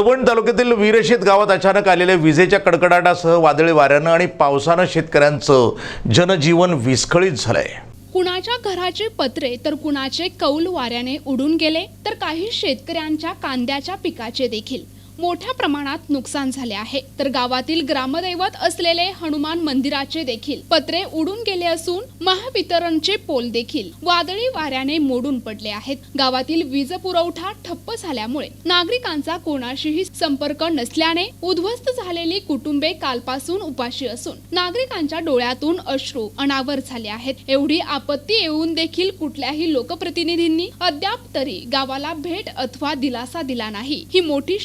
कळवण तालुक्यातील वीरशेत गावात अचानक आलेल्या विजेच्या कडकडाटासह वादळी वाऱ्यानं आणि पावसानं शेतकऱ्यांचं जनजीवन विस्कळीत झालंय. कुणाच्या घराचे पत्रे तर कुणाचे कौल वाऱ्याने उडून गेले तर काही शेतकऱ्यांच्या कांद्याच्या पिकाचे देखील. मोठ्या प्रमाणात नुकसान झाले आहे. तर गावातील ग्रामदैवत असलेले हनुमान मंदिराचे देखील पत्रे उडून गेले असून महावितरणचे पोल देखील वादळी वाऱ्याने मोडून पडले आहेत. गावातील वीज पुरवठा ठप्प झाल्यामुळे नागरिकांचा कोणाशीही संपर्क नसल्याने उद्ध्वस्त झालेली कुटुंबे कालपासून उपाशी असून नागरिकांच्या डोळ्यातून अश्रू अनावर झाले आहेत. एवढी आपत्ती येऊन देखील कुठल्याही लोकप्रतिनिधींनी अद्याप तरी गावाला भेट अथवा दिलासा दिला नाही. ही मोठी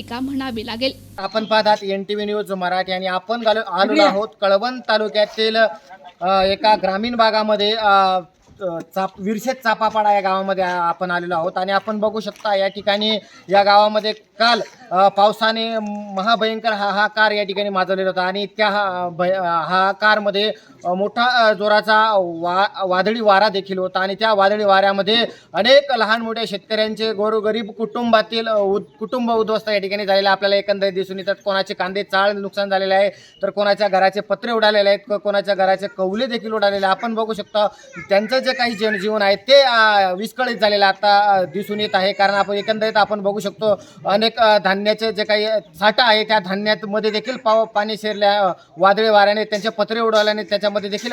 शोकांतिका म्हणावी लागेल. आपण पाहतात N T V news Marathi आणि आपण आलेलो आहोत कळवण तालुक्यातील एका ग्रामीण भागामध्ये चाप विरशेत चापापाडा या गावामध्ये आपण आलेलो आहोत. आणि आपण बघू शकता या ठिकाणी या गावामध्ये काल पावसाने महाभयंकर हाहाकार या ठिकाणी माजवलेला होता. आणि त्या हा भय हाहाकारमध्ये मोठा जोराचा वा वादळी वारा देखील होता. आणि त्या वादळी वाऱ्यामध्ये अनेक लहान मोठ्या शेतकऱ्यांचे गोरगरीब कुटुंबातील उद- कुटुंब उद्ध्वस्त या ठिकाणी झालेले. आपल्याला एकंदरीत दिसून येतात कोणाचे कांदे चाळ नुकसान झालेले आहे तर कोणाच्या घराचे पत्रे उडालेले आहेत कोणाच्या घराचे कौले देखील उडालेले आपण बघू शकता त्यांचं जे काही जनजीवन आहे ते विस्कळीत झालेलं आता दिसून येत आहे. कारण आपण एकंदरीत आपण बघू शकतो अनेक धान्याचे जे काही साठा आहे त्या धान्यात मध्ये देखील पाव पाणी शिरल्या वादळी वाऱ्याने त्यांचे पत्रे उडवल्याने त्याच्यामध्ये देखील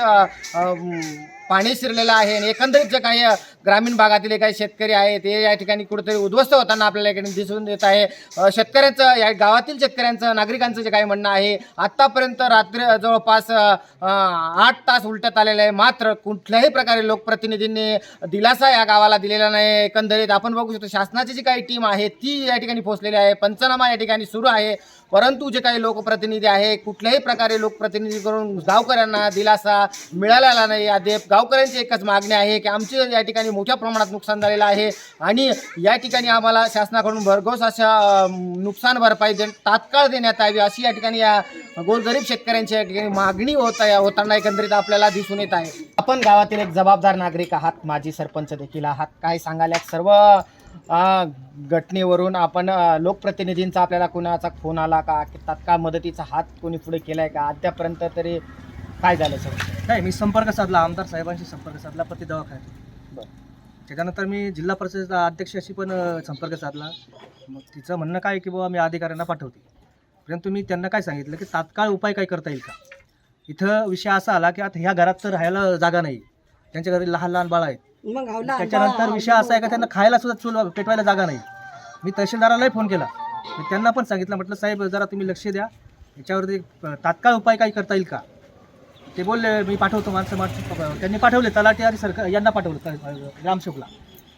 पाणी शिरलेलं आहे आणि एकंदरीत जे काही ग्रामीण भागातील काही शेतकरी आहेत ते या ठिकाणी कुठेतरी उद्ध्वस्त होताना आपल्याला इकडे दिसून येत आहे. शेतकऱ्यांचं या गावातील शेतकऱ्यांचं नागरिकांचं जे काही म्हणणं आहे आत्तापर्यंत रात्री जवळपास आठ तास उलटत आलेलं आहे. मात्र कुठल्याही प्रकारे लोकप्रतिनिधींनी दिलासा या गावाला दिलेला नाही. एकंदरीत आपण बघू शकतो शासनाची जी काही टीम आहे ती या ठिकाणी पोहोचलेली आहे. पंचनामा या ठिकाणी सुरू आहे. परंतु जे काही लोकप्रतिनिधी आहे कुठल्याही प्रकारे लोकप्रतिनिधी करून गावकऱ्यांना दिलासा मिळालेला नाही. अद्याप गावकऱ्यांची एकच मागणी आहे की आमचे या ठिकाणी मोठ्या प्रमाणात नुकसान झालेलं आहे आणि या ठिकाणी आम्हाला शासनाकडून भरघोस अशा नुकसान भरपाई दे तात्काळ देण्यात यावी अशी या ठिकाणी या गोरगरीब शेतकऱ्यांची या ठिकाणी मागणी होत आहे होताना एकंदरीत आपल्याला दिसून येत आहे. आपण गावातील एक जबाबदार नागरिक आहात. माजी सरपंच देखील आहात. काय सांगायला सर्व घटनेवरून आपण लोकप्रतिनिधींचा आपल्याला कोणाचा फोन आला का की तात्काळ मदतीचा हात कोणी पुढे केलाय का? अद्यापर्यंत तरी काय झालं सर नाही मी संपर्क साधला आमदार साहेबांशी संपर्क साधला प्रति दवाखान्यात. बरं. त्याच्यानंतर मी जिल्हा परिषद अध्यक्षाशी पण अ, संपर्क साधला. मग तिचं म्हणणं काय की बाबा मी अधिकाऱ्यांना पाठवते. परंतु मी त्यांना काय सांगितलं की तात्काळ उपाय काय करता येईल का? इथं विषय असा आला की आता ह्या घरात तर राहायला जागा नाही. त्यांच्या घरी लहान लहान बाळ आहेत. त्याच्यानंतर विषय असा आहे का त्यांना खायला सुद्धा चूल पेटवायला जागा नाही. मी तहसीलदारालाही फोन केला. मी त्यांना पण सांगितलं म्हटलं साहेब जरा तुम्ही लक्ष द्या. याच्यावरती अ, तात्काळ उपाय काही करता येईल का? ते बोलले मी पाठवतो माणसं माणसं त्यांनी पाठवले तलाठी आणि सरकार यांना पाठवलं त- ग्रामसेवकला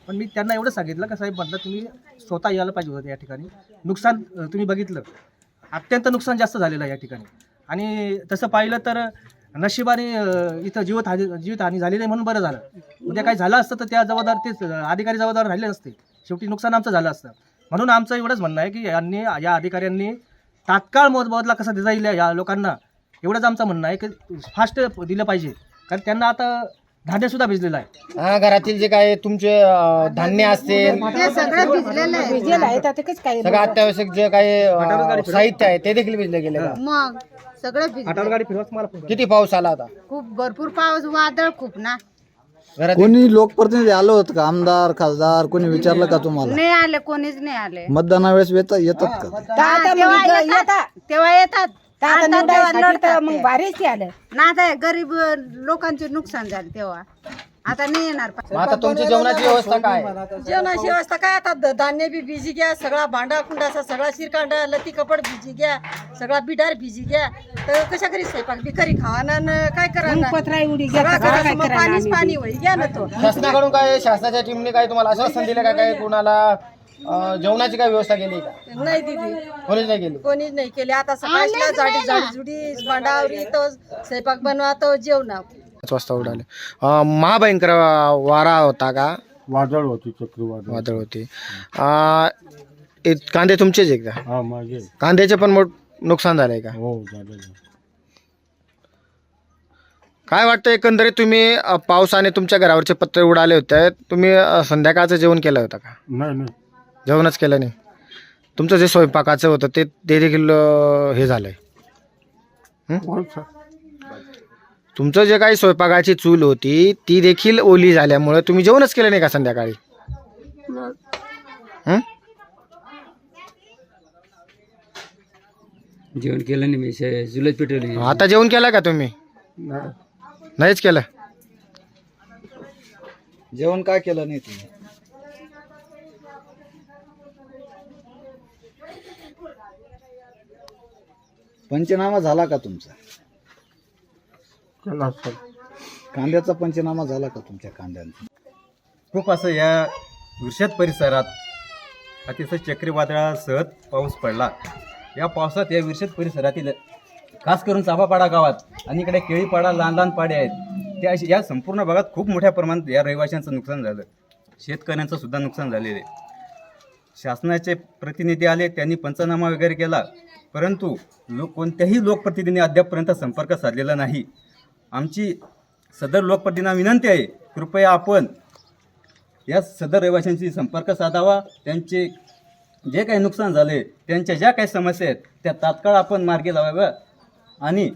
पण मी त्यांना एवढं सांगितलं का साहेब म्हटलं तुम्ही स्वतः यायला पाहिजे होतं या ठिकाणी. नुकसान अ, तुम्ही बघितलं. अत्यंत नुकसान जास्त झालेलं आहे या ठिकाणी. आणि तसं पाहिलं तर नशिबाने इथं जीवितहानी जीवितहानी झाली नाही म्हणून बरं झालं. उद्या काही झालं असतं तर त्या जबाबदार तेच अधिकारी जबाबदार राहिले नसते. शेवटी नुकसान आमचं झालं असतं. म्हणून आमचं एवढंच म्हणणं आहे की यांनी या अधिकाऱ्यांनी तात्काळ मोबदला कसा देता येईल या लोकांना एवढंच आमचं म्हणणं आहे की फास्ट दिलं पाहिजे. कारण त्यांना आता धान्य सुद्धा भिजलेलं आहे. हा घरातील जे काही तुमचे धान्य असतील सगळं काय अत्यावश्यक जे काही साहित्य आहे ते देखील भिजले गेले. मग? सगळं आठावर भिजलं गाडी फिरवा मला फोन करा. किती पाऊस आला होता खूप भरपूर पाऊस वादळ खूप ना. घरात कोणी लोकप्रतिनिधी आलं होतं का? आमदार खासदार कोणी विचारलं का तुम्हाला? नाही आले कोणीच नाही आले. मतदाना वेळेस येतात येतात का? हा, तेव्हा येतात. तेव्हा येतात. आता तेव्हा लढतात मग भारीच आलं. ना आता गरीब लोकांचे नुकसान झाले तेव्हा. आता नाही येणार. मग आता तुमची जेवणाची व्यवस्था काय? आहे? जेवणाची व्यवस्था काय? आता ध- धान्य बी भिजी घ्या सगळा भांडा कुंडाचा सगळा शिरकांडा लती कपड भिजी घ्या सगळा बिडार भिजी घ्या. तर कशा करी स्वयंपाक? बिकारी खावाना न काय करा पाणीच पाणी होई घ्या ना तो. शासनाकडून काय शासनाच्या टीमने काय तुम्हाला आश्वासन दिलं का? काय कोणाला अं, जेवणाची काय व्यवस्था केली का? नाही दिदी कोणीच नाही केली? कोणीच नाही केले. आता सकाळच्या झाडी झाडी जुडी भांडावरी तो स्वयंपाक बनवा तो जेवणा वाजता उडाले. अं, महाभयंकर वारा होता का? वादळ होती चक्रीवादळ. वादळ होती. अं, कांदे तुमचेच हा माझे. कांद्याचे पण मोठ नुकसान झालंय का? हो झालेलं काय वाटतं एकंदरीत तुम्ही अं, पावसाने तुमच्या घरावरचे पत्रे उडाले होते? तुम्ही अं, संध्याकाळचं जेवण केलं होतं का? नाही नाही. जेवणच केलं नाही. तुमचं जे स्वयंपाकाचं होतं ते ते देखील अं, हे झालंय. तुमचं जे काही स्वयंपाकाची चूल होती ती देखील ओली झाल्यामुळे तुम्ही जेवणच केलं नाही का संध्याकाळी? हं? जेवण केलं नाही मी शे- चुलत पेटवली आता जेवण केलं का तुम्ही? नाहीच केलं? जेवण काय केलं नाही तुम्ही? पंचनामा झाला का तुमचा? कांद्याचा पंचनामा झाला का तुमच्या कांद्यांचा? खूप असं या विरशत परिसरात अतिशय चक्रीवादळासह पाऊस पडला. या पावसात या विरशत परिसरातील खास करून चाबापाडा गावात आणि इकडे केळीपाडा लहान लहान पाडे आहेत त्या या संपूर्ण भागात खूप मोठ्या प्रमाणात या रहिवाशांचं नुकसान झालं. शेतकऱ्यांचं सुद्धा नुकसान झालेलं आहे. शासनाचे प्रतिनिधी आले त्यांनी पंचनामा वगैरे केला परंतु लोक कोणत्याही लोकप्रतिनिधीने अद्यापपर्यंत संपर्क साधलेला नाही. आमची सदर लोकपतींना विनंती आहे कृपया आपण या सदर रहिवाशांशी संपर्क साधावा. त्यांचे जे काही नुकसान झाले त्यांच्या ज्या काही समस्या आहेत त्या तात्काळ आपण मार्गी लावाव्या. आणि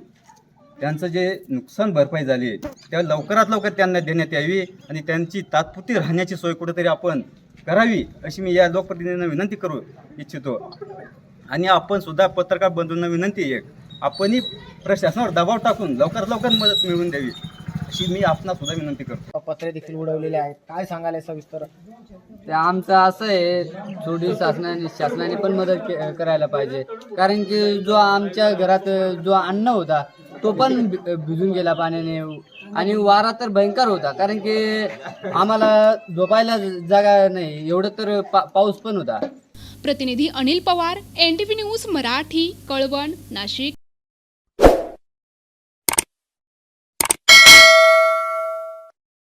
त्यांचं जे नुकसान भरपाई झाली आहे त्या लवकरात लवकर त्यांना देण्यात यावी आणि त्यांची तात्पुरती राहण्याची सोय कुठेतरी आपण करावी अशी मी या लोकप्रतिनिधींना विनंती करू इच्छितो. आणि आपण सुद्धा पत्रकार बंधूंना विनंती एक आपणही प्रशासनावर दबाव टाकून लवकरात लवकर मदत मिळवून द्यावी अशी मी आपणास सुद्धा विनंती करतो. पत्रे देखील उडवलेले आहेत. काय सांगाल या सविस्तर? ते आमचं असं आहे थोडी शासनाने शासनाने पण मदत के- करायला पाहिजे. कारण की जो आमच्या घरात जो अन्न होता तो पण भि- भिजून गेला पाण्याने. आणि वारा तर भयंकर होता. कारण की आम्हाला झोपायला जागा नाही. एवढं तर पा पाऊस पण होता. प्रतिनिधी Anil Pawar N T V news Marathi Kalwan Nashik.